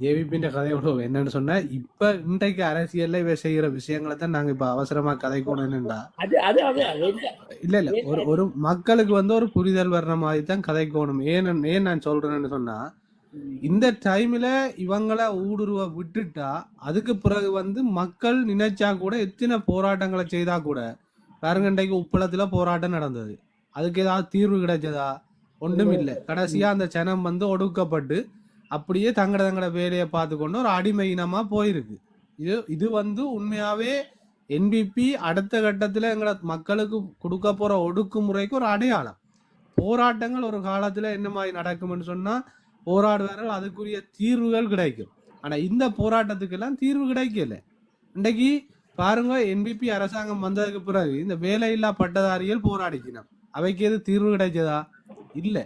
ஜேவிபின்ற கதையோட என்னன்னு சொன்னா இப்ப இன்றைக்கு அரசியல்ல இவ செய்யற விஷயங்களை தான் நாங்க இப்ப அவசரமா கதைக்கணும்னுடா? இல்ல. இல்ல ஒரு ஒரு மக்களுக்கு வந்து ஒரு புரிதல் வர்ற மாதிரி தான் கதைக்கணும் ஏன் ஏன் நான் சொல்றேன்னு சொன்னா இந்த டைம்ல இவங்களை ஊடுருவ விட்டுட்டா அதுக்கு பிறகு வந்து மக்கள் நினைச்சா கூட எத்தனை போராட்டங்களை செய்தா கூட பாருங்க இன்றைக்கு உப்பளத்துல போராட்டம் நடந்தது. அதுக்கு ஏதாவது தீர்வு கிடைச்சதா? ஒன்றும் இல்லை கடைசியா அந்த ஜனம் வந்து ஒடுக்கப்பட்டு அப்படியே தங்கட தங்கட வேலையை பார்த்துக்கொண்டு ஒரு அடிமை இனமாக போயிருக்கு. இது இது வந்து உண்மையாகவே என்பிபி அடுத்த கட்டத்தில் எங்களை மக்களுக்கு கொடுக்க போகிற ஒடுக்குமுறைக்கு ஒரு அடையாளம். போராட்டங்கள் ஒரு காலத்தில் என்ன மாதிரி நடக்கும்னு சொன்னால் போராடுவார்கள் அதுக்குரிய தீர்வுகள் கிடைக்கும். ஆனால் இந்த போராட்டத்துக்கெல்லாம் தீர்வு கிடைக்கல. இன்றைக்கு பாருங்க என்பிபி அரசாங்கம் வந்ததுக்கு பிறகு இந்த வேலையில்லா பட்டதாரிகள் போராடிக்கணும் அவைக்கு எது தீர்வு கிடைச்சதா? இல்லை.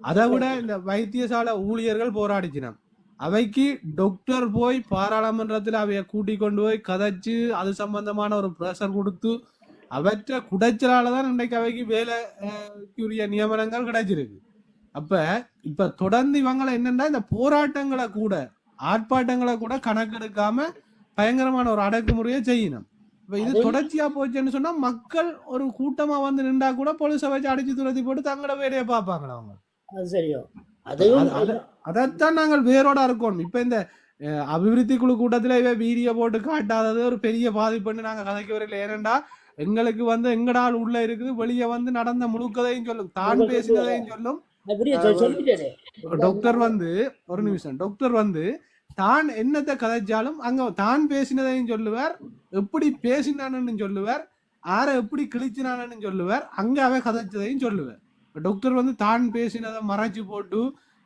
அதை விட இந்த வைத்தியசாலை ஊழியர்கள் போராடிச்சினம் அவைக்கு டாக்டர் போய் பாராளுமன்றத்தில் அவைய கூட்டி கொண்டு போய் கதைச்சு அது சம்பந்தமான ஒரு ப்ரெஷர் கொடுத்து அவற்றை குடைச்சலால தான் இன்றைக்கு அவைக்கு வேலைக்குரிய நியமனங்கள் கிடைச்சிருக்கு. அப்ப இப்ப தொடர்ந்து இவங்களை என்னன்னா இந்த போராட்டங்களை கூட ஆர்ப்பாட்டங்களை கூட கணக்கெடுக்காம பயங்கரமான ஒரு அடக்குமுறையை செய்யணும். இப்ப இது தொடர்ச்சியா போச்சுன்னு சொன்னா மக்கள் ஒரு கூட்டமா வந்து நின்றா கூட போலீஸை வச்சு அடிச்சு துரத்தி போட்டு தங்களோட வேலையை பார்ப்பாங்களா அவங்க? அது சரியோ? அதைத்தான் நாங்கள் வேரோட இருக்கணும் இப்ப இந்த அபிவிருத்தி குழு கூட்டத்துல இவ வீடியோ போட்டு காட்டாதது ஒரு பெரிய பாதிப்புன்னு நாங்க கதைக்க வரையில ஏனென்றா எங்களுக்கு வந்து எங்கடால் உள்ள இருக்குது வெளியே வந்து நடந்த முழுக்கதையும் சொல்லும் தான் பேசினதையும் சொல்லும். டாக்டர் வந்து ஒரு நிமிஷம் டாக்டர் வந்து தான் என்னத்தை கதைச்சாலும் அங்க தான் பேசினதையும் சொல்லுவார் எப்படி பேசினான்னு சொல்லுவார் ஆரை எப்படி கிழிச்சினானு சொல்லுவார் அங்க அவன் கதைச்சதையும் சொல்லுவார். டாக்டர் வந்து தான் பேசினதை மறைச்சு போட்டு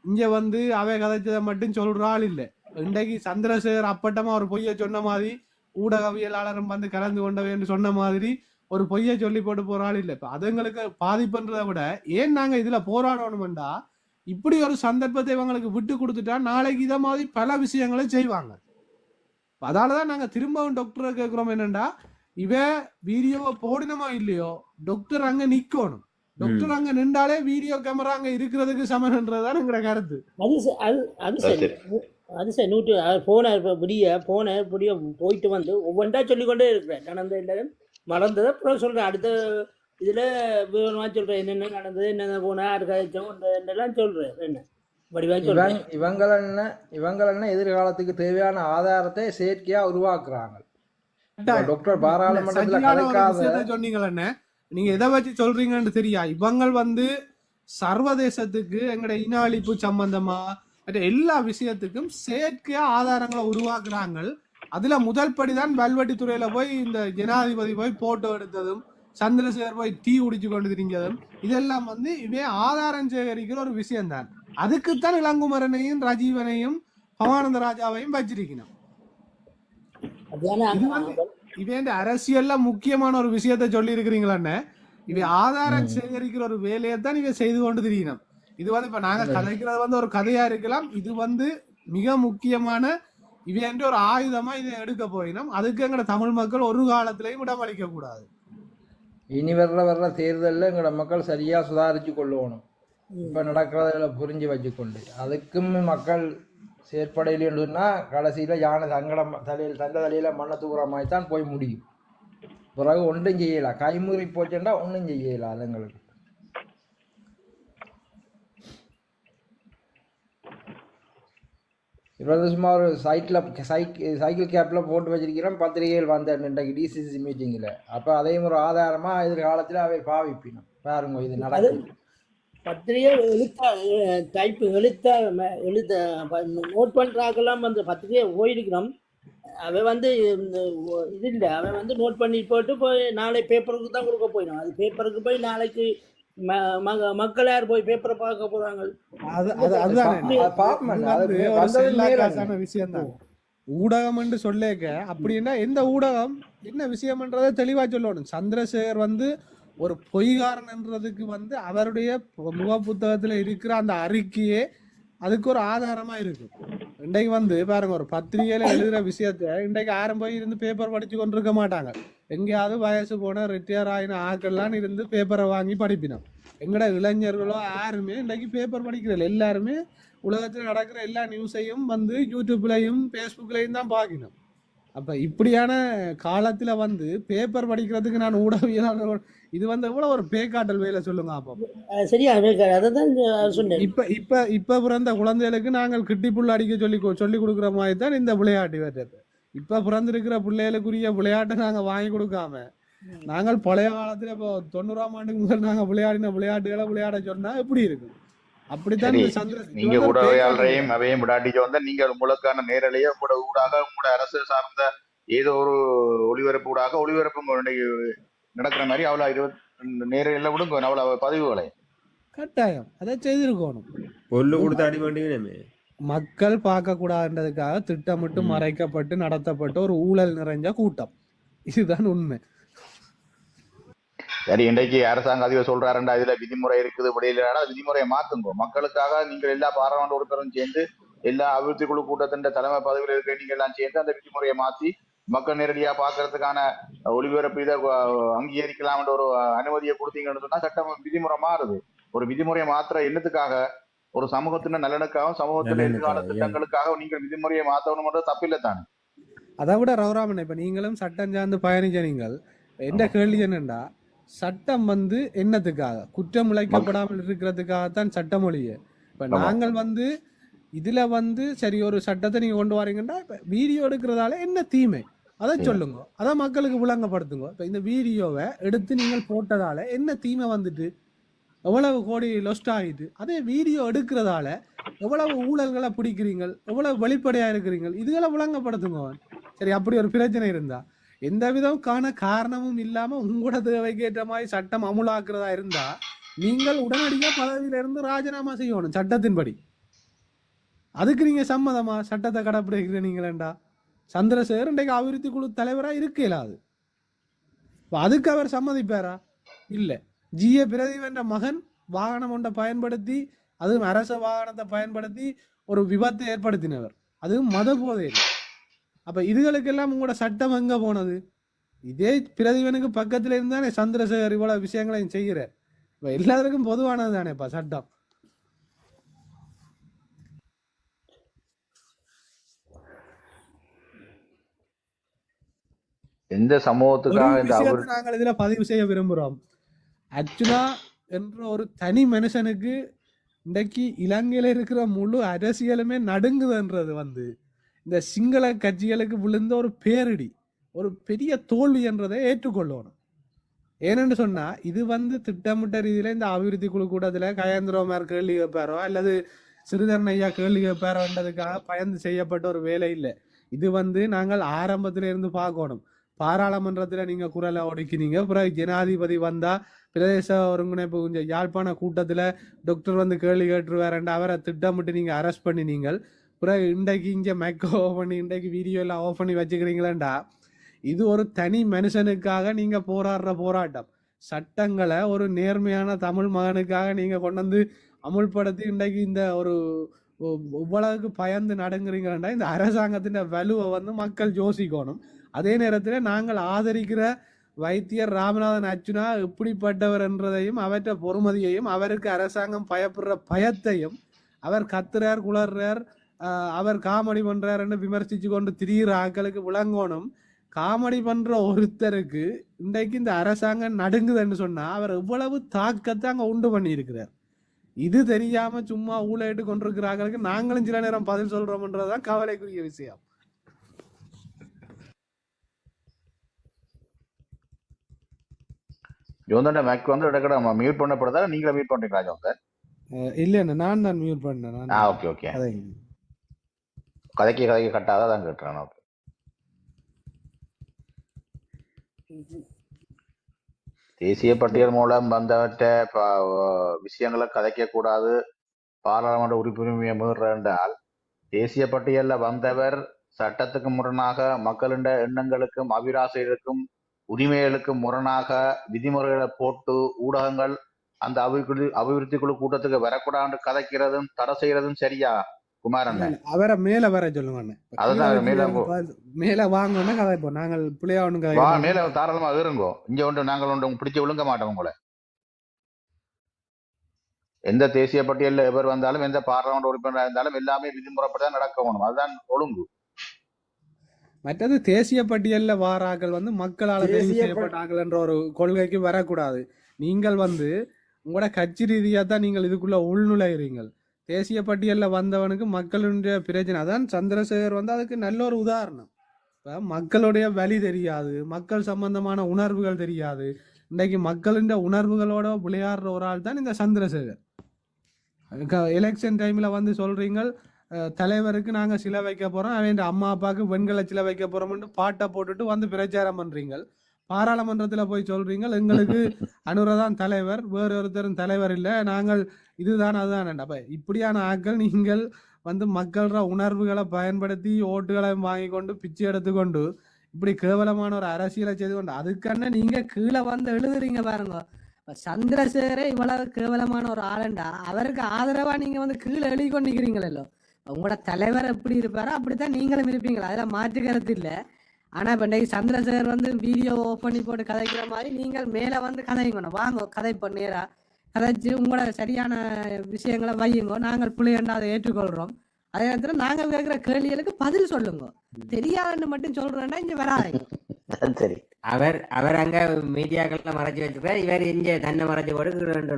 இங்க வந்து அவை கதைச்சதை மட்டும் சொல்ற ஆள் இல்ல. இன்றைக்கு சந்திரசேகர் அப்பட்டமா ஒரு பொய்ய சொன்ன மாதிரி ஊடகவியலாளரும் வந்து கலந்து கொண்டவைன்னு சொன்ன மாதிரி ஒரு பொய்ய சொல்லி போட்டு போற ஆள் இல்ல. இப்ப அதுங்களுக்கு பாதிப்புன்றதை விட ஏன் நாங்க இதுல போராடணும்டா இப்படி ஒரு சந்தர்ப்பத்தை இவங்களுக்கு விட்டு கொடுத்துட்டா நாளைக்கு இதை மாதிரி பல விஷயங்களை செய்வாங்க. அதாலதான் நாங்க திரும்பவும் டாக்டரை கேட்கிறோம் என்னண்டா இவ வீடியோவை போடணுமோ இல்லையோ டாக்டர் அங்க நிக்கணும். டாக்டர் அங்க நின்றாலே வீடியோ கேமரா அங்க இருக்கிறதுக்கு சமன்றதுதான் எங்களோட கருத்து. அது அது அது சரி. அது சரி. நூற்று போன விடிய போன விடிய போயிட்டு வந்து ஒவ்வொன்றா சொல்லிக்கொண்டே இருக்கிறேன். நடந்த இல்லை மறந்ததை. அப்புறம் சொல்கிறேன் அடுத்த இதில் விவரமாக சொல்கிறேன் என்னென்ன நடந்தது என்னென்ன போன யார் கதைச்சோம் என்னெல்லாம் சொல்கிறேன் என்ன? வடிவாக இவங்க சொல்கிறேன் இவங்கள என்ன இவங்கள என்ன எதிர்காலத்துக்கு தேவையான ஆதாரத்தை செயற்கையா உருவாக்குறாங்க. டாக்டர் பாராளுமன்றத்துல கலைக்காத சொன்னீங்களே நீங்க எதை வச்சு சொல்றீங்கன்னு தெரியா? இவங்க வந்து சர்வதேசத்துக்கு எங்கட இன அழிப்பு சம்பந்தமா எல்லா விஷயத்துக்கும் செயற்கையா ஆதாரங்களை உருவாக்குறாங்க அதுல முதல் படிதான் வல்வெட்டி துறையில போய் இந்த ஜனாதிபதி போய் போட்டோ எடுத்ததும் சந்திரசேகர் போய் டீ குடிச்சு கொண்டு திரிஞ்சதும் இதெல்லாம் வந்து இவன் ஆதாரம் சேகரிக்கிற ஒரு விஷயம்தான். அதுக்குத்தான் இளங்குமரனையும் ரஜீவனையும் பவானந்த ராஜாவையும் வச்சிருக்கணும். அதுதானே இது வந்து இவன் இந்த அரசியல்ல முக்கியமான ஒரு விஷயத்த சொல்லி இருக்கிறீங்களான்னு இவ ஆதாரம் சேகரிக்கிற ஒரு வேலையை தான் இவ செய்து கொண்டு தெரியணும் இது வந்து இப்ப நாங்க கதைக்கிறது வந்து ஒரு கதையா இருக்கலாம். இது வந்து மிக முக்கியமான இவன் ஒரு ஆயுதமா இதை எடுக்க போயினோம். அதுக்கு எங்கட தமிழ் மக்கள் ஒரு காலத்திலையும் இடமளிக்க கூடாது இனி வர்ற வர்ற தேர்தல்ல எங்களோட மக்கள் சரியா சுதாரிச்சு கொள்ளணும். இப்ப நடக்கிறதுல புரிஞ்சு வச்சுக்கொண்டு. அதுக்கும் மக்கள் செயற்படையிலேன்னா கடைசியில யானை தங்கடம் தலையில் தந்த தலையில மண்ணை மாதிரி தான் போய் முடியும். பிறகு ஒன்றும் செய்யலாம் கைமுறி போச்சுன்னா ஒன்றும் செய்யலாம் அதுங்களுக்கு. இவ்வளவு சும்மா ஒரு சைக்கிள் சைக்கிள் சைக்கிள் கேப்பில் போட்டு வச்சிருக்கிறோம். பத்திரிகைகள் வந்த இன்றைக்கு டிசிசி மீட்டிங்கில் அப்போ அதையும் ஒரு ஆதாரமாக எதிர்காலத்தில் அவை பாவிப்பினோம். பாருங்க இது நடக்கும் பத்திரிகை எழுத்தா டைப்பு எழுத்தா ப- நோட் பண்ணுறாக்கெல்லாம் வந்து பத்திரிகை போயிருக்கிறோம் அவன் வந்து இது இல்லை. அவன் வந்து நோட் பண்ணி போட்டு போய் நாளை பேப்பருக்கு தான் கொடுக்க போயிடும். அது பேப்பருக்கு போய் நாளைக்கு மக்கள் யார் போய் பேப்பரை பார்க்க தான். ஊடகம் என்று சொல்லேக்க அப்படின்னா எந்த ஊடகம்? என்ன விஷயம்ன்றதை தெளிவா சொல்லணும். சந்திரசேகர் வந்து ஒரு பொய்காரன்ன்றதுக்கு வந்து அவருடைய முக புத்தகத்துல இருக்கிற அந்த அறிக்கையே அதுக்கு ஒரு ஆதாரமா இருக்கு. இன்றைக்கு வந்து பாருங்க ஒரு பத்திரிகையில எழுதுற விஷயத்த இன்றைக்கு யாரும் போய் இருந்து பேப்பர் படிச்சு கொண்டிருக்க மாட்டாங்க. எங்கேயாவது வயசு போன ரிட்டையர் ஆகின ஆக்கள்லாம் இருந்து பேப்பரை வாங்கி படிப்பினோம். எங்கட இளைஞர்களோ யாருமே இன்றைக்கு பேப்பர் படிக்கிறதில்ல. எல்லாருமே உலகத்தில் நடக்கிற எல்லா நியூஸையும் வந்து யூடியூப்லையும் ஃபேஸ்புக்லையும் தான் பார்க்கணும் அப்போ இப்படியான காலத்தில் வந்து பேப்பர் படிக்கிறதுக்கு நான் ஊடகவியலாளர் இது வந்து எவ்வளவு ஒரு பேக்காட்டல் வேலை சொல்லுங்க அப்போ. சரியா வேக்காடு அதை தான் சொன்னேன் இப்ப இப்ப இப்ப பிறந்த குழந்தைகளுக்கு நாங்கள் கிட்டி புல் அடிக்க சொல்லி கொ- சொல்லி கொடுக்குற மாதிரி தான் இந்த விளையாட்டு வருது இப்ப பிறந்திருக்கிற பிள்ளைகளுக்குரிய விளையாட்டை நாங்க வாங்கி கொடுக்காம நாங்கள் பழைய காலத்துல இப்போ தொண்ணூறாம் ஆண்டுக்கு முதல் நாங்க விளையாடின விளையாட்டுகளை விளையாட சொன்னா எப்படி இருக்கும்? அப்படித்தான் நீங்க ஊடகவியாளரையும் அவையும் விடாட்டிக்க வந்தா நீங்க உங்களுக்கான நேரலையே உங்களோட ஊடாக உங்களோட அரசு சார்ந்த ஏதோ ஒரு ஒளிபரப்பு ஊடாக ஒளிபரப்பு நடக்கிற மாதிரி அவ்வளவு இருபத்தி நேரில் விடுங்க அவ்வளவு பதிவுகளை கட்டாயம். அதை செய்திருக்கணும். பொல்லு கொடுத்து அடி வேண்டியவே மக்கள் பார்க்க கூடாதுன்றதுக்காக திட்டமிட்டு. மறைக்கப்பட்டு நடத்தப்பட்ட ஒரு ஊழல் நிறைஞ்ச கூட்டம். இதுதான் உண்மை. சரி இன்றைக்கு அரசாங்க அதிபர் சொல்றாருண்டா இதுல விதிமுறை இருக்குது விடையில விதிமுறையை மாத்துங்க. மக்களுக்காக நீங்கள் எல்லா பாராளுமன்ற உறுப்பினரும் சேர்ந்து எல்லா அபிவிருத்தி குழு கூட்டத்தின் தலைமை பதவியில் இருக்க நீங்க எல்லாம் சேர்ந்து அந்த விதிமுறையை மாத்தி மக்கள் நேரடியா பாக்குறதுக்கான ஒளிபரப்பு இதை அஹ், அங்கீகரிக்கலாம்ன்ற ஒரு அனுமதியை கொடுத்தீங்கன்னு சொன்னா சட்டம் விதிமுறை மாறுது ஒரு விதிமுறையை மாத்திர எண்ணத்துக்காக ஒரு சமூகத்தின் நலனுக்காகவும் சமூகத்தின் எதிர்கால திட்டங்களுக்காக நீங்கள் விதிமுறையை மாத்தணும்ன்றது தப்பில்லை தானே? அதை விட ரகுராமன் இப்ப நீங்களும் சட்டம் சார்ந்து பயணிச்ச நீங்கள் என்ன கேள்வி என்னண்டா சட்டம் வந்து என்னத்துக்காக? குற்றம் இழைக்கப்படாமல் இருக்கிறதுக்காகத்தான் சட்டம் ஒழிய இப்ப. நாங்கள் வந்து இதுல வந்து சரி ஒரு சட்டத்தை நீங்க கொண்டு வரீங்கன்னா இப்ப வீடியோ எடுக்கிறதால என்ன தீமை? அதை. சொல்லுங்க. அதை மக்களுக்கு விளங்கப்படுத்துங்க. இப்ப இந்த வீடியோவை எடுத்து நீங்கள் போட்டதால என்ன தீமை வந்துட்டு? எவ்வளவு கோடி லொஸ்ட் ஆகிட்டு அதே வீடியோ எடுக்கிறதால எவ்வளவு ஊழல்களை பிடிக்கிறீங்க எவ்வளவு வெளிப்படையா இருக்கிறீங்க இதுகளை விளங்கப்படுத்துங்க சரி அப்படி ஒரு பிரச்சனை இருந்தா. எந்த விதமான காரணமும் இல்லாம உங்களோட தேவைக்கு ஏற்ற மாதிரி சட்டம் அமுலாக்குறதா இருந்தா நீங்கள் உடனடியா பதவியில இருந்து ராஜினாமா செய்யணும் சட்டத்தின்படி. அதுக்கு நீங்க சம்மதமா? சட்டத்தை கடைப்பிடிக்கிற நீங்களேண்டா சந்திரசேகர் இன்றைக்கு அபிவிருத்தி குழு தலைவராக இருக்க இயலாது அதுக்கு அவர் சம்மதிப்பாரா? இல்லை. ஜிய பிரதீவன்ற மகன் வாகனம் ஒன்றை பயன்படுத்தி அதுவும் அரச வாகனத்தை பயன்படுத்தி ஒரு விபத்தை ஏற்படுத்தினவர். அதுவும் மத போதையில். அப்போ இதுகளுக்கெல்லாம் உங்களோட சட்டம் எங்கே போனது? இதே பிரதிவனுக்கு பக்கத்தில் இருந்தானே சந்திரசேகர் இவ்வளோ விஷயங்களையும் செய்கிறார். இப்போ எல்லாத்துக்கும் பொதுவானது தானேப்பா சட்டம். எந்த சமூகத்துக்காக இந்த அபிவிருத்தி நாங்கள் இதுல பதிவு செய்ய விரும்புறோம். அர்ச்சுனா என்ற ஒரு தனி மனுஷனுக்கு இன்றைக்கு இலங்கையில இருக்கிற முழு அரசியலுமே நடுங்குதுன்றது வந்து இந்த சிங்கள கட்சிகளுக்கு விழுந்த ஒரு பேரிடி ஒரு பெரிய தோல்வி என்றதை ஏற்றுக்கொள்ளணும். ஏனென்று சொன்னா இது வந்து திட்டமிட்ட ரீதியில இந்த அபிவிருத்தி குழு கூட்டத்துல கயந்திரமார் கேள்வி கேட்பாரோ அல்லது சிறிதரன் ஐயா கேள்வி கேட்பாரோன்றதுக்காக பயந்து செய்யப்பட்ட ஒரு வேலை இல்லை. இது வந்து நாங்கள் ஆரம்பத்துல இருந்து பார்க்கணும். பாராளுமன்றத்தில் நீங்கள் குரலை ஒடுக்கினீங்க. பிறகு ஜனாதிபதி வந்தால் பிரதேச ஒருங்கிணைப்பு கொஞ்சம் யாழ்ப்பாண கூட்டத்தில் டாக்டர் வந்து கேள்வி கேட்டுருவாரண்ட அவரை திட்டமிட்டு நீங்கள் அரெஸ்ட் பண்ணினீங்கள். பிறகு இன்றைக்கு இங்கே மைக் ஓஃப் பண்ணி இன்றைக்கு வீடியோ எல்லாம் ஆஃப் பண்ணி வச்சுக்கிறீங்களேண்டா. இது ஒரு தனி மனுஷனுக்காக நீங்கள் போராடுற போராட்டம். சட்டங்களை ஒரு நேர்மையான தமிழ் மகனுக்காக நீங்கள் கொண்டு வந்து அமுல்படுத்தி இன்றைக்கு இந்த ஒரு இவ்வளவுக்கு பயந்து நடங்குறீங்கன்னா இந்த அரசாங்கத்தின் வலுவை வந்து மக்கள் யோசிக்கணும். அதே நேரத்தில் நாங்கள் ஆதரிக்கிற வைத்தியர் ராமநாதன் அர்ஜுனா எப்படிப்பட்டவர் என்றதையும் அவற்ற பொறுமதியையும் அவருக்கு அரசாங்கம் பயப்படுற பயத்தையும் அவர் கத்துறார் குளர்றார் அவர் காமெடி பண்றாருன்னு விமர்சித்து கொண்டு திரியிற ஆக்களுக்கு விளங்கணும். காமெடி பண்ணுற ஒருத்தருக்கு இன்றைக்கு இந்த அரசாங்கம் நடுங்குதுன்னு சொன்னால் அவர் எவ்வளவு தாக்கத்தை அங்கே உண்டு பண்ணியிருக்கிறார். இது தெரியாமல் சும்மா ஊழையிட்டு கொண்டிருக்கிற ஆக்களுக்கு நாங்களும் சில நேரம் பதில் சொல்றோம்ன்றதுதான் கவலைக்குரிய விஷயம். ஜோந்தண்ட மேக் வந்து இடக்கட மியூட் பண்ணப்படுதா? நீங்களே மியூட் பண்றீங்களா அஹ் இல்லைண்ணே நான் தான் மியூட் பண்ணேன் ஆ. ஓகே ஓகே கதைக்கு கதைக்கு கட்டாதான் தான் கேட்டுறேன் ஓகே தேசிய பட்டியல் மூலம் வந்தவற்ற விஷயங்களை கதைக்க கூடாது. பாராளுமன்ற உறுப்பினரை மீறுற என்றால் தேசிய பட்டியல்ல வந்தவர் சட்டத்துக்கு முரணாக மக்களின் எண்ணங்களுக்கும் அபிலாசைகளுக்கும் உரிமைகளுக்கும் முரணாக விதிமுறைகளை போட்டு ஊடகங்கள் அந்த அபிவிருத்தி அபிவிருத்தி குழு கூட்டத்துக்கு வரக்கூடாது கதைக்கிறதும் தடை செய்யறதும் சரியா குமாரன் அவரை மேல வர சொல்லுங்க. இப்ப மேல வச்சு பா- மேல வாங்கணும்னா கதைப்போம் நாங்கள் பிள்ளையா ஒண்ணு வா கதை. மேல தாராளமா இருங்கோ இங்க ஒன்று நாங்கள் ஒன்று பிடிச்சு விழுங்க மாட்டோம் உங்களை. எந்த தேசிய பட்டியலில் எவர் வந்தாலும் எந்த பார்லமெண்ட் உறுப்பினராக இருந்தாலும் எல்லாமே விதிமுறைப்படி தான் நடக்க வேணும். அதுதான் ஒழுங்கு. மற்றது தேசிய பட்டியல்ல வாராக்கள் வந்து மக்களால் தெரிவு செய்யப்பட்டார்கள் என்ற ஒரு கொள்கைக்கு வரக்கூடாது. நீங்கள் வந்து உங்களோட கட்சி ரீதியாக தான் நீங்கள் இதுக்குள்ள உள்நுழைகிறீங்கள் தேசிய பட்டியல்ல வந்தவனுக்கு மக்களுடைய பிரச்சனை. அதான் சந்திரசேகர் வந்து அதுக்கு நல்ல ஒரு உதாரணம். இப்போ மக்களுடைய வழி தெரியாது மக்கள் சம்பந்தமான உணர்வுகள் தெரியாது. இன்றைக்கு மக்களின் உணர்வுகளோட விளையாடுற ஒரு ஆள் தான் இந்த சந்திரசேகர். எலெக்ஷன் டைம்ல வந்து சொல்றீங்க அஹ், தலைவருக்கு நாங்க சிலை வைக்க போறோம். அவன் அம்மா அப்பாவுக்கு வெண்கல சிலை வைக்க போறோம்னு பாட்டை போட்டுட்டு வந்து பிரச்சாரம் பண்றீங்க பாராளுமன்றத்துல போய் சொல்றீங்க எங்களுக்கு அனுரதான் தலைவர். வேறு ஒருத்தரும் தலைவர் இல்லை. நாங்கள் இதுதான் அதுதான். அப்ப இப்படியான ஆட்கள் நீங்கள் வந்து மக்களோட உணர்வுகளை பயன்படுத்தி ஓட்டுகளை வாங்கி கொண்டு பிச்சை எடுத்துக்கொண்டு இப்படி கேவலமான ஒரு அரசியலை செய்து கொண்டு அதுக்கான நீங்க கீழே வந்து எழுதுறீங்க பாருங்க. சந்திரசேகரே இவ்வளவு கேவலமான ஒரு ஆளுண்டா? அவருக்கு ஆதரவா நீங்க வந்து கீழே எழுதி கொண்டு நிக்கிறீங்களோ உங்களோட தலைவர் எப்படி இருப்பாரோ அப்படித்தான் நீங்களும் இருப்பீங்களா? அதெல்லாம் மாற்று கருத்து இல்லை. ஆனா இப்ப இன்னைக்கு சந்திரசேகர் வந்து வீடியோ ஓப் பண்ணி போட்டு கதைக்கிற மாதிரி நீங்கள் மேல வந்து கதைங்கணும். வாங்க கதை நேரா கதைச்சு உங்களோட சரியான விஷயங்களை வையுங்க. நாங்கள் பிள்ளைகண்டா அதை ஏற்றுக்கொள்றோம். அதே நேரத்தில் நாங்கள் கேட்குற கேள்விகளுக்கு பதில் சொல்லுங்க. தெரியாதுன்னு மட்டும் சொல்றேன்னா இங்க வராதுங்க. சரி. அவர் அவர் அங்க மீடியாக்கள்ல மறைச்சு வச்சிருக்கார் இவர் இங்க தன்னை மறைச்சு போட்டு ரெண்டு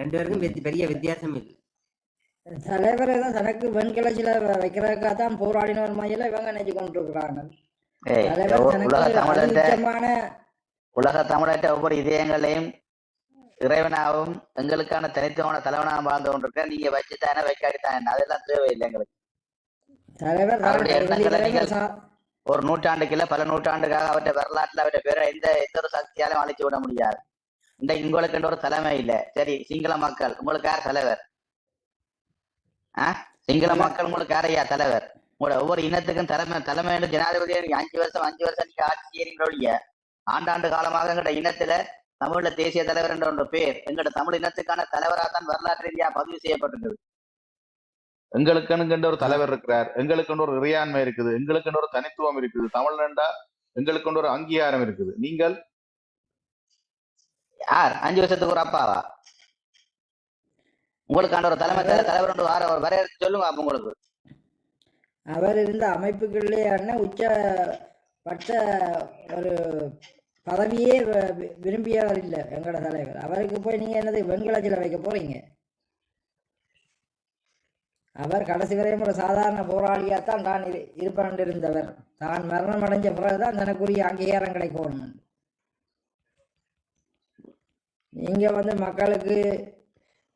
ரெண்டு பேருக்கும் பெரிய வித்தியாசம் இல்லை. தலைவர் தான் தனக்கு வெண்கல சில வைக்கிறதுக்காக தான் போராடினவர் மாதிரில இவங்க நினைச்சு கொண்டு இருக்கிறாங்க உலக தமிழர்கிட்ட ஒவ்வொரு இதயங்களையும் இறைவனாகவும் எங்களுக்கான தனித்துவமான தலைவனாகவும் வாழ்ந்து கொண்டிருக்க நீங்க வச்சுத்தானே வைக்காடித்தானே அதெல்லாம் தேவையில்லை எங்களுக்கு. தலைவர் ஒரு நூற்றாண்டுக்கு இல்ல பல நூற்றாண்டுக்காக அவற்றை வரலாற்றுல அவற்றை பேரை எந்த எந்த ஒரு சக்தியாலும் அழிச்சு விட முடியாது. இன்றைக்கு உங்களுக்கு ஒரு தலைமை இல்ல. சரி சிங்கள மக்கள் உங்களுக்கு யார் தலைவர்? சிங்கள மக்கள் உங்களுக்கு யாரையா தலைவர். உங்களோட ஒவ்வொரு இனத்துக்கும் தலைமை தலைமை என்று ஜனாதிபதி அஞ்சு வருஷம் அஞ்சு வருஷம் நீங்க ஆட்சி செய்றீங்களோ இல்லையா ஆண்டாண்டு காலமாக எங்கட இனத்துல தமிழ்ல தேசிய தலைவர் என்ற ஒன்று பேர் எங்கட தமிழ் இனத்துக்கான தலைவராக தான் வரலாற்று ரீதியா பதிவு செய்யப்பட்டிருக்கிறது எங்களுக்குன்னு ஒரு தலைவர் இருக்கிறார். எங்களுக்குன்னு ஒரு இறையாண்மை இருக்குது. எங்களுக்குன்னு ஒரு தனித்துவம் இருக்குது. தமிழ்நண்டா எங்களுக்குன்னு ஒரு அங்கீகாரம் இருக்குது. நீங்கள்? யார்? அஞ்சு வருஷத்துக்கு ஒரு அப்பாவா? உங்களுக்கான ஒரு தலைமை தல- தலைவர் ஒன்று வார ஒரு வரையறுத்து சொல்லுங்க அப்ப உங்களுக்கு. அவர் இருந்த அமைப்புகளிலேயான உச்ச பட்ச ஒரு பதவியே விரும்பியவர் இல்லை எங்களோட தலைவர். அவருக்கு போய் நீங்க என்னது வெண்கல வைக்க போறீங்க? அவர் கடைசி வரையும் ஒரு சாதாரண போராளியாக தான் இரு இருப்பாண்டு இருந்தவர் தான் மரணம் அடைஞ்ச பிறகுதான் தனக்குரிய அங்கீகாரம் கிடைக்கணும் நீங்க வந்து மக்களுக்கு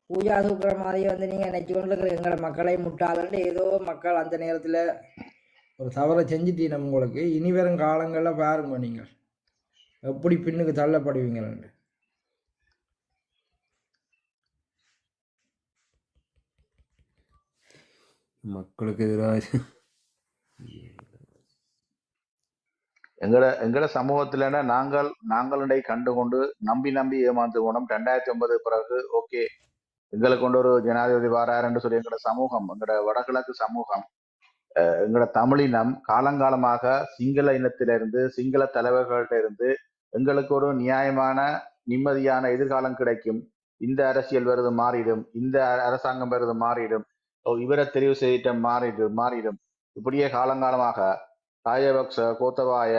பூஜா தூக்குற மாதிரி வந்து நீங்க நினைச்சு கொண்டு இருக்கிற எங்களை மக்களை முட்டாளன்னு ஏதோ மக்கள் அந்த நேரத்துல ஒரு தவறை செஞ்சுட்டீங்க உங்களுக்கு. இனி வரும் காலங்களில் பாருங்க நீங்கள் எப்படி பின்னுக்கு தள்ளப்படுவீங்கன்னு. மக்களுக்கு எதிராக. எங்கட எங்கட சமூகத்துல நாங்கள் நாங்களுடைய கண்டு கொண்டு நம்பி நம்பி ஏமாந்து போனோம். ரெண்டாயிரத்தி ஒன்பது பிறகு ஓகே. எங்களுக்கு கொண்டு ஒரு ஜனாதிபதி வாராருன்னு சொல்லி எங்களோட சமூகம் எங்களோட வடகிழக்கு சமூகம் அஹ் தமிழினம் காலங்காலமாக சிங்கள இனத்திலிருந்து சிங்கள தலைவர்கள்ட்ட இருந்து எங்களுக்கு ஒரு நியாயமான நிம்மதியான எதிர்காலம் கிடைக்கும். இந்த அரசியல் வருது மாறிடும். இந்த அ- அரசாங்கம் வருது மாறிடும். இவரை தெரிவு செய்திட்ட மாறிடும் மாறிடும். இப்படியே காலங்காலமாக ராஜபக்ச கோத்தபாய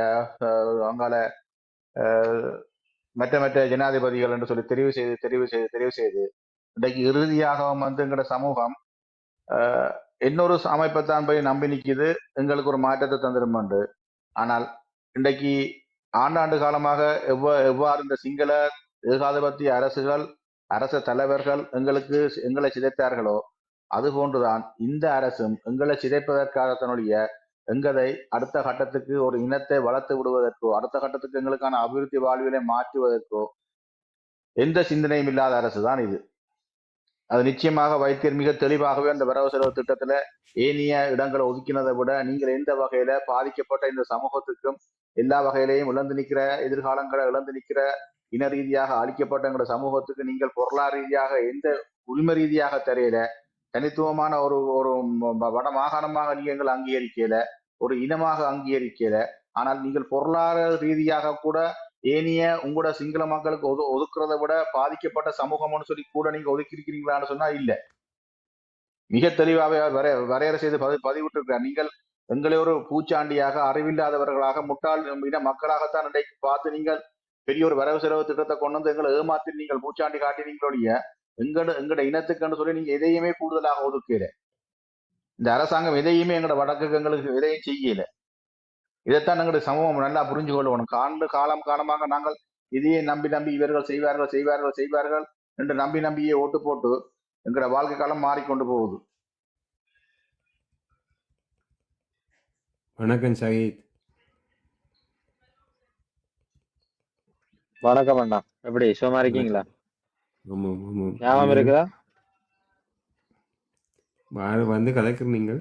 வங்கால அங்கால அஹ், மற்ற மற்ற ஜனாதிபதிகள் என்று சொல்லி தெரிவு செய்து தெரிவு செய்து தெரிவு செய்து இன்றைக்கு இறுதியாக வந்து எங்களோட சமூகம் இன்னொரு அமைப்பை தான் போய் நம்பி நிற்கிது எங்களுக்கு ஒரு மாற்றத்தை தந்துடும் ஆனால் இன்றைக்கு ஆண்டாண்டு காலமாக எவ்வா எவ்வாறு இந்த சிங்கள ஏகாதிபத்திய அரசுகள் அரச தலைவர்கள் எங்களுக்கு எங்களை சிதைத்தார்களோ அது போன்றுதான் இந்த அரசும் எங்களை சிதைப்பதற்காக தன்னுடைய எங்களை அடுத்த கட்டத்துக்கு ஒரு இனத்தை வளர்த்து விடுவதற்கோ அடுத்த கட்டத்துக்கு எங்களுக்கான அபிவிருத்தி வாழ்விலை மாற்றுவதற்கோ எந்த சிந்தனையும் இல்லாத அரசு தான் இது. அது நிச்சயமாக வைத்தியர் மிக தெளிவாகவே அந்த வரவு செலவு திட்டத்துல ஏனைய இடங்களை ஒதுக்கினதை விட நீங்கள் எந்த வகையில பாதிக்கப்பட்ட இந்த சமூகத்துக்கும் எல்லா வகையிலையும் இழந்து நிற்கிற எதிர்காலங்களை இழந்து நிற்கிற இன ரீதியாக அழிக்கப்பட்ட எங்களோட சமூகத்துக்கு நீங்கள் பொருளாதார ரீதியாக எந்த உரிமை ரீதியாக தெரியல. தனித்துவமான ஒரு ஒரு வட மாகாணமாக நீங்கள் அங்கீகரிக்கல. ஒரு இனமாக அங்கீகரிக்கல. ஆனால் நீங்கள் பொருளாதார ரீதியாக கூட ஏனைய உங்களோட சிங்கள மக்களுக்கு ஒது ஒதுக்குறதை விட பாதிக்கப்பட்ட சமூகம்னு சொல்லி கூட நீங்க ஒதுக்கி இருக்கிறீங்களான்னு சொன்னா இல்ல. மிக தெளிவாகவே வரைய வரை வரையறை செய்து பதி பதிவிட்டிருக்கிறார். நீங்கள் எங்களை ஒரு பூச்சாண்டியாக அறிவில்லாதவர்களாக முட்டாள் இன மக்களாகத்தான் இன்றைக்கு பார்த்து நீங்கள் பெரிய ஒரு வரவு செலவு திட்டத்தை கொண்டு வந்து எங்களை ஏமாத்தி நீங்கள் பூச்சாண்டி காட்டினீங்களுடைய எங்கட எங்கட இனத்துக்குன்னு சொல்லி நீங்க எதையுமே கூடுதலாக ஒதுக்கல. இந்த அரசாங்கம் எதையுமே எங்களோட வடக்கு எங்களுக்கு எதையும் செய்யல. இதைத்தான் எங்களுடைய சமூகம் நல்லா புரிஞ்சு கொள்ளணும் காண்டு காலம் காலமாக நாங்கள் இதையே நம்பி நம்பி இவர்கள் செய்வார்கள் செய்வார்கள் செய்வார்கள் என்று நம்பி நம்பியே ஓட்டு போட்டு எங்களோட வாழ்க்கை காலம் மாறிக்கொண்டு போகுது. வணக்கம் சகித். வணக்கம் அண்ணா. எப்படி சும்மா இருக்கீங்களா? ஞாபகம் இருக்குதா? வந்து கதைக்கிற நீங்கள்?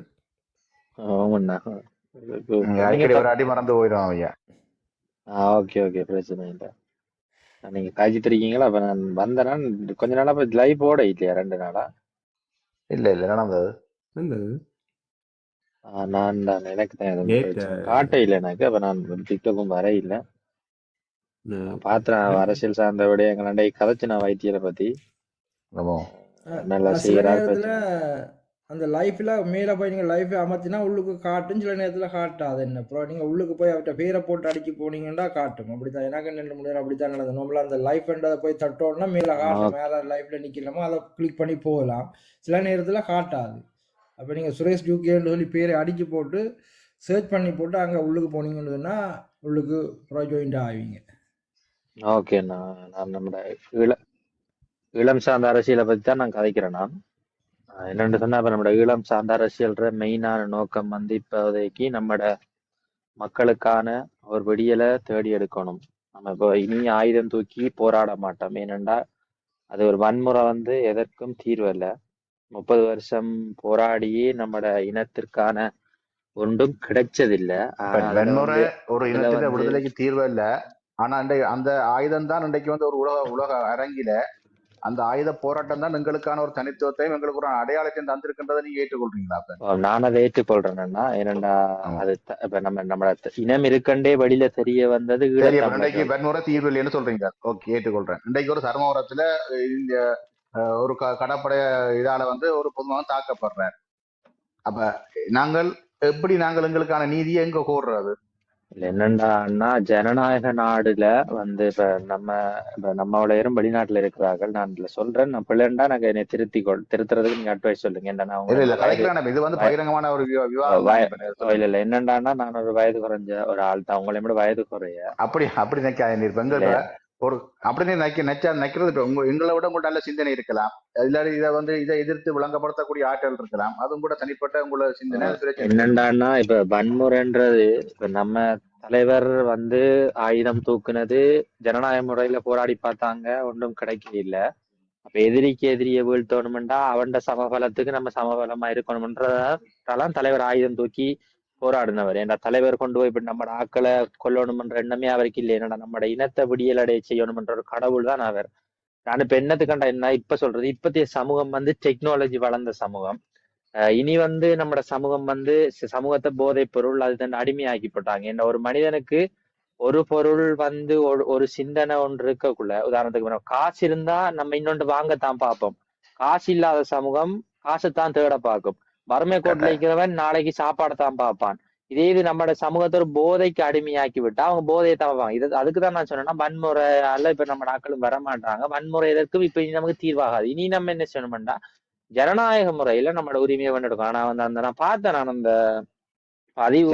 ஆமாண்ணா. அடிக்கடி ஒரு அடி மறந்து போயிடும் ஐயா ஓகே ஓகே. பிரச்சனை இல்லை. நீங்க காய்ச்சிட்டு இருக்கீங்களா அப்ப நான் வந்தேன்னா கொஞ்ச நாளா இப்ப லைவ் போட இல்லையா? ரெண்டு நாளா? இல்ல இல்ல. நடந்தது நான் தான். எனக்கு தான். காட்ட இல்லை எனக்கு. அப்ப நான் டிக்டாக்கும் வர இல்லை. நான் பாத்திரம் அரசியல் சார்ந்த விடயங்கள் கதைச்சு நான் வைத்தியரை பத்தி. நல்லா செய்யறாரு அந்த லைஃப்ல மேல போய் நீங்க லைஃப் அமர்த்தினா உள்ளுக்கு காட்டும். சில நேரத்துல காட்டாது என்ன? அப்புறம் நீங்க உள்ளுக்கு போய் அவர்கிட்ட பேரை போட்டு அடிச்சு போனீங்கன்னா காட்டும். அப்படித்தான். எனக்கு ரெண்டு மூணு நேரம் அப்படித்தான் நடந்தது. நம்மள அந்த லைஃப்ன்றதை போய் தட்டோம்னா மேல காட்டும் மேல லைஃப்ல நிக்கலாமோ அதை கிளிக் பண்ணி போகலாம். சில நேரத்துல காட்டாது. அப்ப நீங்க சுரேஷ் ஜூகேன்னு சொல்லி பேரை அடிச்சு போட்டு சர்ச் பண்ணி போட்டு அங்க உள்ளுக்கு போனீங்கன்னு உள்ளுக்கு ஜாயிண்ட் ஆவீங்க. ஓகே நான் நான் நம்மட இள இளம் சார்ந்த அரசியலை பத்தி தான் நான் கதைக்கிறேன் நான். என்னன்னு சொன்னா இப்ப நம்மட ஈழம் சார்ந்த அரசியல்ற மெயினான நோக்கம் வந்து இப்போதைக்கு நம்மட மக்களுக்கான ஒரு விடியலை தேடி எடுக்கணும். நம்ம இப்போ இனி ஆயுதம் தூக்கி போராட மாட்டோம். ஏனென்றா அது ஒரு வன்முறை வந்து எதற்கும் தீர்வு அல்ல. முப்பது வருஷம் போராடியே நம்மட இனத்திற்கான ஒன்றும் கிடைச்சதில்லை. வன்முறை ஒரு வந்து விடுதலைக்கு தீர்வு இல்ல. ஆனா அந்த ஆயுதம் தான் இன்றைக்கு வந்து ஒரு உலக உலக அரங்கில அந்த ஆயுத போராட்டம் தான் எங்களுக்கான ஒரு தனித்துவத்தையும் எங்களுக்கு ஒரு அடையாளத்தையும் தந்திருக்கின்றதை நீங்க ஏற்றுக்கொள்றீங்களா நான் அதை ஏற்றுக்கொள்றேன்னா ஆமா. அது இப்ப நம்ம நம்ம இனம் இருக்கண்டே வெளியில தெரிய வந்தது இன்றைக்கு வன்முறை தீர்வு இல்லைன்னு சொல்றீங்க. ஓகே ஏற்றுக்கொள்றேன். இன்றைக்கு ஒரு சர்மபுரத்துல இந்த ஒரு கடற்படை இதால வந்து ஒரு பொதுமகன் தாக்கப்படுறார். அப்ப நாங்கள் எப்படி நாங்கள் எங்களுக்கான நீதியை எங்க கோர்றது? இல்ல என்னண்டான்னா ஜனநாயக நாடுல வந்து இப்ப நம்ம இப்ப நம்மளையரும் வெளிநாட்டுல இருக்கிறார்கள். நான் இதுல சொல்றேன். நான் பிள்ளைண்டா எனக்கு என்னை திருத்திக்கொள் திருத்துறதுக்கு நீங்க அட்வைஸ் சொல்லுங்க. கலைக்கிறான இது வந்து பகிரங்கமான ஒரு நீங்க. இல்ல இல்ல என்னண்டான்னா நான் ஒரு வயது குறைஞ்ச ஒரு ஆள் தான் உங்களை விட வயது குறைய. அப்படி அப்படி நினைக்காத ஒரு அப்படி நினைக்க நினைச்சா நினைக்கிறது இப்ப உங்க எங்களை விட உங்கள்ட்ட நல்ல சிந்தனை இருக்கலாம். இல்லாட்டி இதை வந்து இதை எதிர்த்து விளங்கப்படுத்தக்கூடிய ஆற்றல் இருக்கலாம். அதுவும் கூட தனிப்பட்ட உங்களோட சிந்தனை என்னண்டான்னா இப்ப வன்முறைன்றது இப்ப நம்ம தலைவர் வந்து ஆயுதம் தூக்குனது ஜனநாயக முறையில போராடி பார்த்தாங்க ஒன்றும் கிடைக்க இல்ல அப்ப எதிரிக்கு எதிரியை வீழ்த்தணும்டா அவன்ட சமபலத்துக்கு நம்ம சமபலமா இருக்கணும்ன்றதால தலைவர் ஆயுதம் தூக்கி போராடினவர். ஏன்னா தலைவர் கொண்டு போய் இப்படி நம்ம ஆக்களை கொல்லணும்ன்ற எண்ணமே அவருக்கு இல்லை என்னடா நம்ம இனத்தை விடியலடைய செய்யணும்ன்ற ஒரு கடவுள் தான் அவர். நான் இப்ப என்னத்துக்கண்டா என்ன இப்ப சொல்றது? இப்பத்திய சமூகம் வந்து டெக்னாலஜி வளர்ந்த சமூகம். இனி வந்து நம்மட சமூகம் வந்து சமூகத்தை போதை பொருள் அது தான் அடிமையாக்கி போட்டாங்க. என்ன ஒரு மனிதனுக்கு ஒரு பொருள் வந்து ஒரு ஒரு சிந்தனை ஒன்று இருக்கக்குள்ள உதாரணத்துக்கு காசு இருந்தா நம்ம இன்னொன்று வாங்கத்தான் பார்ப்போம். காசு இல்லாத சமூகம் காசைத்தான் தேட பார்க்கும். வறுமை கோட்டில் இருக்கிறவன் நாளைக்கு சாப்பாடை தான் பார்ப்பான். இதே இது நம்மட சமூகத்தை ஒரு போதைக்கு அடிமையாக்கி விட்டா அவங்க போதையை தான் பார்ப்பாங்க. இது அதுக்கு தான் நான் சொன்னேன்னா வன்முறையால இப்ப நம்ம நாட்களும் வர மாட்டாங்க வன்முறை எதற்கும் இப்ப இனி நமக்கு தீர்வாகாது. இனி நம்ம என்ன செய்யணும்னா ஜனநாயக முறையில நம்மளோட உரிமையை வென்றெடுக்கும் ஆனா வந்து அந்த நான் பார்த்தேன் நான் அந்த பதிவு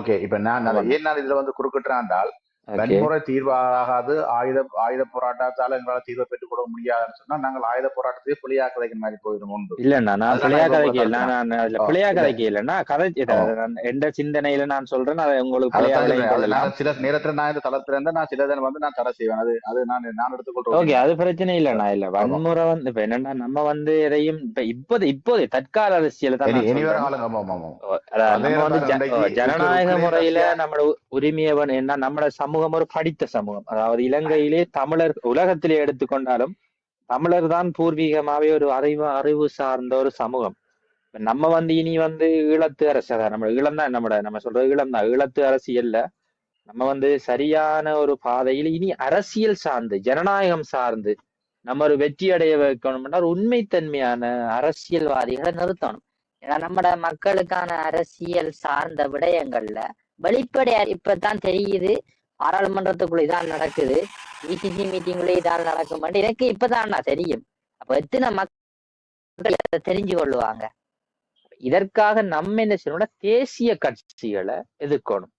ஓகே இப்ப நான் ஏன் நான் இதுல வந்து குறுக்கிட்டால் ஓகே வன்முறை தீர்வாகாது. ஆயுத ஆயுத போராட்டத்தால எங்களால் தீர்வை பெற்றுக் கொடுக்க முடியாதுன்னு சொன்னா நாங்கள் ஆயுத போராட்டத்தையே புலியாக்கதைக்கு மாதிரி போயிடும் உண்டு. இல்லண்ணா நான் பிள்ளையா கதைக்கு நான் பிள்ளையா இல்ல கதைக்கு இல்லைன்னா கதை எந்த சிந்தனையில நான் சொல்றேன் அதை உங்களுக்கு பிள்ளையா சில நேரத்துல நான் இந்த தளத்துல இருந்தா நான் சிலதை வந்து நான் தடை செய்வேன். அது அது நான் நான் எடுத்துக்கொள்ற ஓகே அது பிரச்சனை இல்லண்ணா இல்ல. வன்முறை வந்து இப்ப என்னன்னா நம்ம வந்து எதையும் இப்ப இப்போது இப்போது தற்கால அரசியலை தான் நம்ம வந்து ஜனநாயக முறையில ரஷ்யா நம்மளோட உரிமையை வந்து என்ன நம்மளோட சமூகம் ஒரு படித்த சமூகம். அதாவது இலங்கையிலே தமிழர் உலகத்திலே எடுத்துக்கொண்டாலும் தமிழர் தான் பூர்வீகமாவே ஒரு அறிவு அறிவு சார்ந்த ஒரு சமூகம். நம்ம வந்து இனி வந்து ஈழத்து அரசு அதான் நம்ம ஈழம் தான் நம்மட நம்ம சொல்றது ஈழம் தான் ஈழத்து அரசியல்ல நம்ம வந்து சரியான ஒரு பாதையில் இனி அரசியல் சார்ந்து ஜனநாயகம் சார்ந்து நம்ம ஒரு வெற்றி அடைய வைக்கணும்னா ஒரு உண்மைத்தன்மையான அரசியல்வாதிகளை நிறுத்தணும். ஏன்னா நம்மட மக்களுக்கான அரசியல் சார்ந்த விடயங்கள்ல வெளிப்படையா இப்பதான் தெரியுது. பாராளுமன்றத்துக்குள்ள இதான் நடக்குது. இசிசி மீட்டிங்குள்ளே இதான் நடக்கும். எனக்கு இப்பதான் தெரியும். அப்ப எத்தனை மக்கள் தெரிஞ்சு கொள்ளுவாங்க? இதற்காக நம்ம என்ன செய்யணும்னா தேசிய கட்சிகளை எதிர்க்கணும்.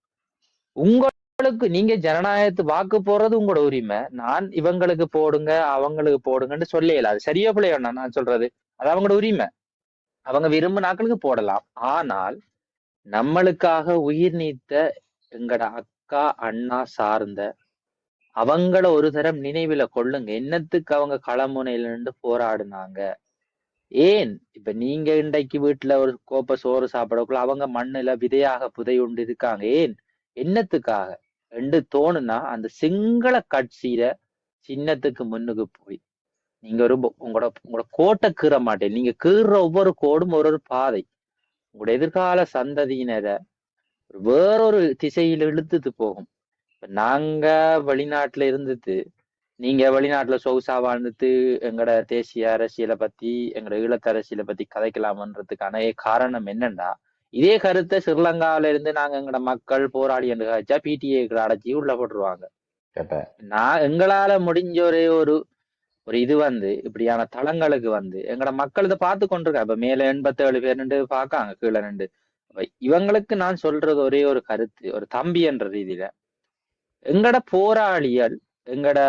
உங்களுக்கு நீங்க ஜனநாயகத்து வாக்கு போடுறது உங்களோட உரிமை. நான் இவங்களுக்கு போடுங்க அவங்களுக்கு போடுங்கன்னு சொல்லல. அது சரியா பிள்ளைய நான் சொல்றது. அது அவங்களோட உரிமை. அவங்க விரும்பினாக்களுக்கு போடலாம். ஆனால் நம்மளுக்காக உயிர் நீத்த எங்கட அக்கா அண்ணா சார்ந்த அவங்கள ஒரு தரம் நினைவுல கொள்ளுங்க. என்னத்துக்கு அவங்க களமுனையில நின்று போராடினாங்க? ஏன்? இப்ப நீங்க இன்றைக்கு வீட்டுல ஒரு கோப்ப சோறு சாப்பிடக்குள்ள அவங்க மண்ணுல விதையாக புதையுண்டு இருக்காங்க. ஏன்? என்னத்துக்காக? ரெண்டு தோணுனா அந்த சிங்கள கட்சியில சின்னத்துக்கு முன்னுக்கு போய். நீங்க ஒரு உங்களோட உங்களோட கோட்டை கீற மாட்டேன். நீங்க கீறுற ஒவ்வொரு கோடும் ஒரு ஒரு பாதை. உங்களோட எதிர்கால சந்ததியினரை வேறொரு திசையில இழுத்துட்டு போகும். இப்ப நாங்க வெளிநாட்டுல இருந்துட்டு நீங்க வெளிநாட்டுல சொகுசா வாழ்ந்துட்டு எங்கட தேசிய அரசியலை பத்தி எங்கட ஈழத்து அரசியலை பத்தி கதைக்கலாமன்றதுக்கான காரணம் என்னன்னா இதே கருத்தை ஸ்ரீலங்காவில இருந்து நாங்க எங்கட மக்கள் போராடி என்று கழிச்சா பிடிஏ அடைச்சி உள்ள போட்டுருவாங்க. நான் எங்களால முடிஞ்ச ஒரே ஒரு ஒரு இது வந்து இப்படியான தளங்களுக்கு வந்து எங்கட மக்கள் இதை பார்த்து கொண்டிருக்காங்க. இப்ப மேல எண்பத்தேழு பேர் நின்று பாக்காங்க கீழே நின்று. இவங்களுக்கு நான் சொல்றது ஒரே ஒரு கருத்து ஒரு தம்பி என்ற ரீதியில. எங்கட போராளிகள் எங்கட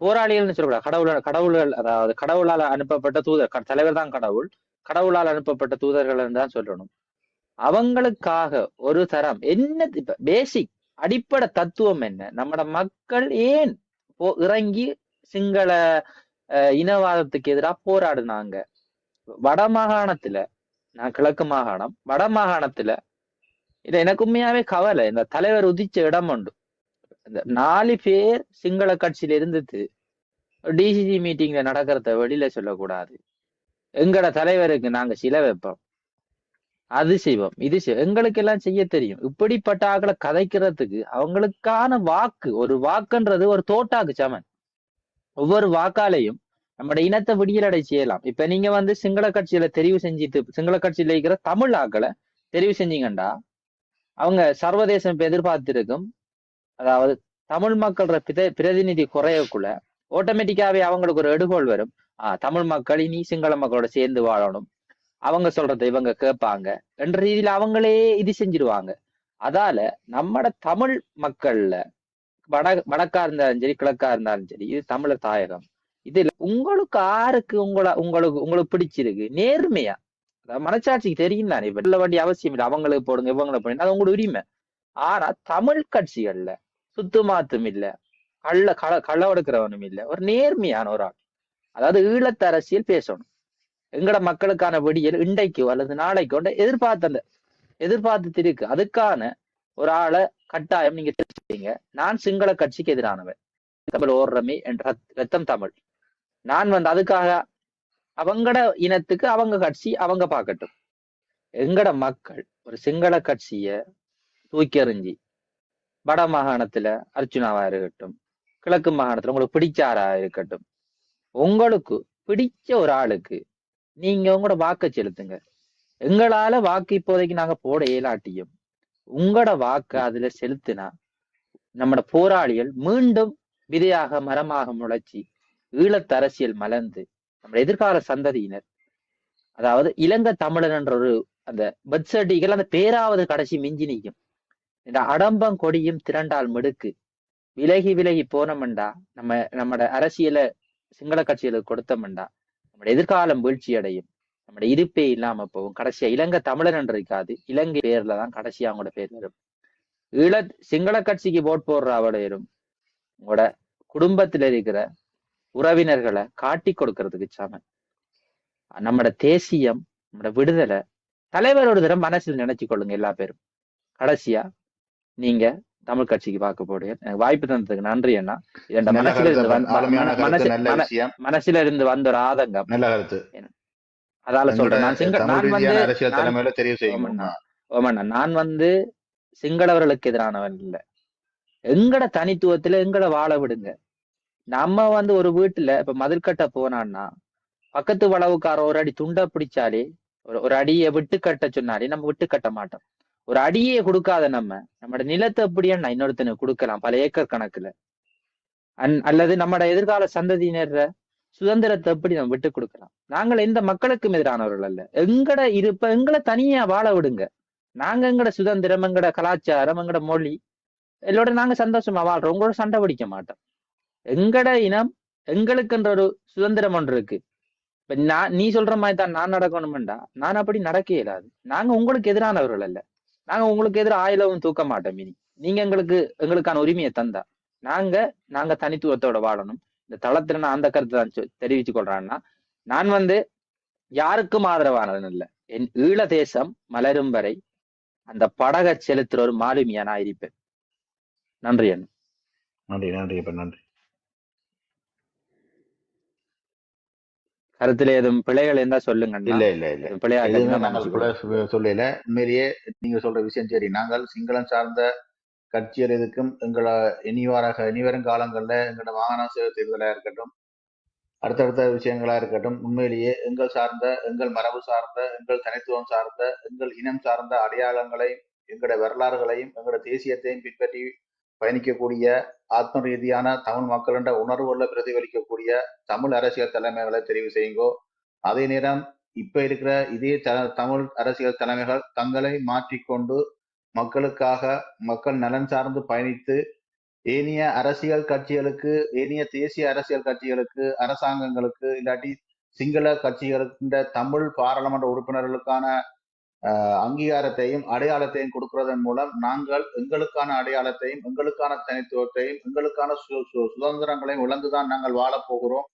போராளிகள்னு சொல்லக்கூடாது கடவுள் கடவுள்கள் அதாவது கடவுளால் அனுப்பப்பட்ட தூதர் தலைவர் தான் கடவுள் கடவுளால் அனுப்பப்பட்ட தூதர்கள் தான் சொல்லணும். அவங்களுக்காக ஒரு தரம் என்ன இப்ப பேசிக் அடிப்படை தத்துவம் என்ன? நம்மட மக்கள் ஏன் போ இறங்கி சிங்கள அஹ், இனவாதத்துக்கு எதிராக போராடினாங்க? வட மாகாணத்துல நான் கிழக்கு மாகாணம் வட மாகாணத்துல இது எனக்கு உண்மையாவே கவலை. இந்த தலைவர் உதிச்ச இடம் உண்டு. இந்த நாலு பேர் சிங்கள கட்சியில இருந்துட்டு டிசிசி மீட்டிங்ல நடக்கிறத வெளியில சொல்லக்கூடாது. எங்கட தலைவருக்கு நாங்க சிலை வைப்போம். அது செய்வோம் இது எங்களுக்கு எல்லாம் செய்ய தெரியும். இப்படிப்பட்ட ஆக்களை கதைக்கிறதுக்கு அவங்களுக்கான வாக்கு ஒரு வாக்குன்றது ஒரு தோட்டாக்கு சமன். ஒவ்வொரு வாக்காலையும் நம்மட இனத்தை விடியலடை செய்யலாம். இப்ப நீங்க வந்து சிங்கள கட்சியில தெரிவு செஞ்சுட்டு சிங்கள கட்சியில இருக்கிற தமிழ் ஆக்களை தெரிவு செஞ்சீங்கண்டா? அவங்க சர்வதேசம் இப்ப எதிர்பார்த்திருக்கும் அதாவது தமிழ் மக்களோட பித பிரதிநிதி குறையக்குள்ள ஆட்டோமேட்டிக்காவே அவங்களுக்கு ஒரு எடுகோள் வரும். ஆஹ் தமிழ் மக்கள் இனி சிங்கள மக்களோட சேர்ந்து வாழணும். அவங்க சொல்றதை இவங்க கேட்பாங்க. என்ற ரீதியில அவங்களே இது செஞ்சிருவாங்க. அதால நம்மட தமிழ் மக்கள்ல வட வடக்கா இருந்தாலும் சரி கிழக்கா இருந்தாலும் சரி இது தமிழர் தாயகம். இதுல உங்களுக்கு ஆருக்கு உங்களை உங்களுக்கு உங்களுக்கு பிடிச்சிருக்கு நேர்மையா? அதாவது மனசாட்சிக்கு தெரியும் தானே இப்ப சொல்ல வேண்டிய அவசியம் இல்லை. அவங்களுக்கு போடுங்க இவங்களை போடுங்க. அது உங்களோட உரிமை. ஆனா தமிழ் கட்சிகள்ல சுத்துமாத்தும் இல்ல கள்ள கள களவெடுக்கிறவனும் இல்ல ஒரு நேர்மையான ஒரு ஆள். அதாவது ஈழத்த அரசியல் பேசணும். எங்கட மக்களுக்கான விடியல் இன்றைக்கோ அல்லது நாளைக்கோ எதிர்பார்த்த அந்த எதிர்பார்த்து இருக்கு. அதுக்கான ஒரு ஆளை கட்டாயம் நீங்க தெரிஞ்சுக்கீங்க நான் சிங்கள கட்சிக்கு எதிரானவன். தமிழ் ஓடுறமே என்ற ரத்தம் தமிழ். நான் வந்து அதுக்காக அவங்கட இனத்துக்கு அவங்க கட்சி அவங்க பார்க்கட்டும். எங்கட மக்கள் ஒரு சிங்கள கட்சிய தூக்கி எறிஞ்சி வட மாகாணத்துல அர்ச்சுனாவா இருக்கட்டும் கிழக்கு மாகாணத்துல உங்களுக்கு பிடிச்சாரா இருக்கட்டும் உங்களுக்கு பிடிச்ச ஒரு ஆளுக்கு நீங்க உங்களோட வாக்கை செலுத்துங்க. எங்களால வாக்கு இப்போதைக்கு நாங்க போட இயலாட்டியும் உங்களோட வாக்கு அதுல செலுத்தினா நம்மட போராளிகள் மீண்டும் விதையாக மரமாக முளைச்சி ஈழத்து அரசியல் மலர்ந்து நம்ம எதிர்கால சந்ததியினர் அதாவது இலங்கை தமிழன் என்ற ஒரு அந்த பர்த் அந்த பேராவது கடைசி மிஞ்சி நிற்கும் இந்த அடம்பம் கொடியும் திரண்டால் மிடுக்கு விலகி விலகி போனோம்டா நம்ம நம்மட அரசியல சிங்கள கட்சிகளுக்கு கொடுத்தோம்டா நம்மட எதிர்காலம் வீழ்ச்சி அடையும் நம்மட இருப்பே இல்லாம போகும். கடைசியா இலங்கை தமிழன் என்று இருக்காது இலங்கை பேர்ல தான் கடைசியா அவங்களோட பேர் வரும். ஈழ சிங்கள கட்சிக்கு ஓட் போடுற அவளையரும் உங்களோட குடும்பத்துல இருக்கிற உறவினர்களை காட்டி கொடுக்கறதுக்கு சமன். நம்மட தேசியம் நம்மட விடுதலை தலைவர் ஒரு தடவை மனசில் நினைச்சு கொள்ளுங்க எல்லா பேரும். கடைசியா நீங்க தமிழ் கட்சிக்கு பார்க்க போடுங்க எனக்கு வாய்ப்பு தந்ததுக்கு நன்றி அண்ணா. இது என் நல்ல மனசுல இருந்து மனசுல இருந்து வந்த ஒரு ஆதங்கம். அதால சொல்றேன். நான் வந்து ஓமண்ணா நான் வந்து சிங்களவர்களுக்கு எதிரானவன் இல்லை. எங்கட தனித்துவத்துல எங்கட வாழ விடுங்க. நம்ம வந்து ஒரு வீட்டுல இப்ப மதில்கட்ட போனான்னா பக்கத்து வளவுக்கார ஒரு அடி துண்டை பிடிச்சாலே ஒரு ஒரு அடியை விட்டு கட்ட சொன்னாலே நம்ம விட்டு கட்ட மாட்டோம். ஒரு அடியே கொடுக்காத நம்ம நம்மட நிலத்தை அப்படியே நான் இன்னொருத்தனுக்கு கொடுக்கலாம் பல ஏக்கர் கணக்குல. அன் அல்லது நம்மட எதிர்கால சந்ததியினர் சுதந்திரத்தை எப்படி நம்ம விட்டு கொடுக்கலாம்? நாங்கள் எந்த மக்களுக்கும் எதிரானவர்கள் அல்ல. எங்கட இருப்ப எங்களை தனியா வாழ விடுங்க. நாங்க எங்கட சுதந்திரம் எங்கட கலாச்சாரம் எங்கட மொழி எல்லோட நாங்க சந்தோஷமா வாழ்றோம். உங்களோட சண்டை பிடிக்க மாட்டோம். எங்கட இனம் எங்களுக்குன்ற ஒரு சுதந்திரம் ஒன்று இருக்கு இப்ப நான் நீ சொல்ற மாதிரி தான் நான் நடக்கணும்டா நான் அப்படி நடக்க இயலாது. நாங்க உங்களுக்கு எதிரானவர்கள் அல்ல. நாங்க உங்களுக்கு எதிராக ஆயுளவும் தூக்க மாட்டோம் இனி. நீங்க எங்களுக்கு எங்களுக்கான உரிமையை தந்தா. நாங்க நாங்க தனித்துவத்தோட வாழணும். இந்த தளத்துல நான் அந்த கருத்தை தான் தெரிவிச்சு தெரிவித்துக் கொள்றேன்னா நான் வந்து யாருக்கும் ஆதரவானது இல்ல என் ஈழ தேசம் மலரும் வரை அந்த படகை செலுத்துற ஒரு மாலுமியா நான் இருப்பேன். நன்றி அண்ணன் நன்றி நன்றி நன்றி. கருத்துல எதுவும் பிழைகள் இருந்தா சொல்லுங்க இல்ல இல்ல இல்ல. பிழையா இருந்தா நாங்கள் சொல்லல. உண்மையிலேயே நீங்க சொல்ற விஷயம் சரி. நாங்கள் சிங்களம் சார்ந்த கட்சியர் எதுக்கும் எங்களை இனிவாராக இனிவரும் காலங்கள்ல எங்களோட வாகன சேவை தேர்தலா இருக்கட்டும் அடுத்தடுத்த விஷயங்களா இருக்கட்டும் உண்மையிலேயே எங்கள் சார்ந்த எங்கள் மரபு சார்ந்த எங்கள் தனித்துவம் சார்ந்த எங்கள் இனம் சார்ந்த அடையாளங்களையும் எங்களோட வரலாறுகளையும் எங்களோட தேசியத்தையும் பின்பற்றி பயணிக்கக்கூடிய ஆத்ம ரீதியான தமிழ் மக்களிட உணர்வுகளை பிரதிபலிக்கக்கூடிய தமிழ் அரசியல் தலைமைகளை தெரிவு செய்யுங்கோ. அதே நேரம் இப்ப இருக்கிற இதே த- தமிழ் அரசியல் தலைமைகள் தங்களை மாற்றிக்கொண்டு மக்களுக்காக மக்கள் நலன் சார்ந்து பயணித்து ஏனைய அரசியல் கட்சிகளுக்கு ஏனைய தேசிய அரசியல் கட்சிகளுக்கு அரசாங்கங்களுக்கு இல்லாட்டி சிங்கள கட்சிகளுக்கு தமிழ் பாராளுமன்ற உறுப்பினர்களுக்கான அங்கீகாரத்தையும் அடையாளத்தையும் கொடுக்கறதன் மூலம் நாங்கள் எங்களுக்கான அடையாளத்தையும் எங்களுக்கான தனித்துவத்தையும் எங்களுக்கான சு- சு- சுதந்திரங்களையும் விளங்குதான் நாங்கள் வாழப்போகிறோம்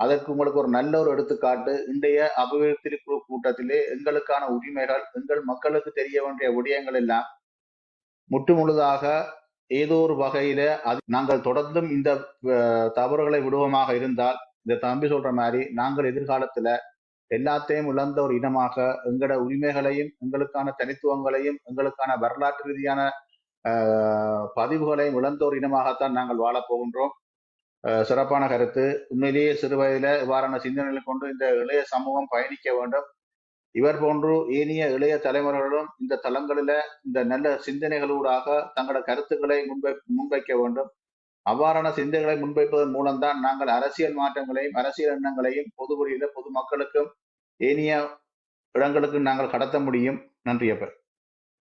அதற்கு உங்களுக்கு ஒரு நல்ல ஒரு எடுத்துக்காட்டு இன்றைய அபிவிருத்தி குழு கூட்டத்திலே எங்களுக்கான உரிமைகள் எங்கள் மக்களுக்கு தெரிய வேண்டிய விடயங்கள் எல்லாம் முற்று முழுதாக ஏதோ ஒரு வகையில அது நாங்கள் தொடர்ந்தும் இந்த தவறுகளை விடுவோமாக இருந்தால் இந்த தம்பி சொல்ற மாதிரி நாங்கள் எதிர்காலத்துல எல்லாத்தையும் இழந்த ஒரு இனமாக எங்களோட உரிமைகளையும் எங்களுக்கான தனித்துவங்களையும் எங்களுக்கான வரலாற்று ரீதியான பதிவுகளையும் இழந்த ஒரு இனமாகத்தான் நாங்கள் வாழப் போகின்றோம். சிறப்பான கருத்து. உண்மையிலேயே சிறு வயதில இவ்வாறான சிந்தனைகளை கொண்டு இந்த இளைய சமூகம் பயணிக்க வேண்டும். இவர் போன்று ஏனைய இளைய தலைமுறைகளும் இந்த தளங்களில இந்த நல்ல சிந்தனைகளூடாக தங்களோட கருத்துக்களை முன்வை முன்வைக்க வேண்டும். அவ்வாறான சிந்தனைகளை முன்வைப்பதன் மூலம்தான் நாங்கள் அரசியல் மாற்றங்களையும் அரசியல் எண்ணங்களையும் பொதுவெளியில பொதுமக்களுக்கும் ஏனைய இடங்களுக்கு நாங்கள் கடத்த முடியும். நன்றி அப்பர்.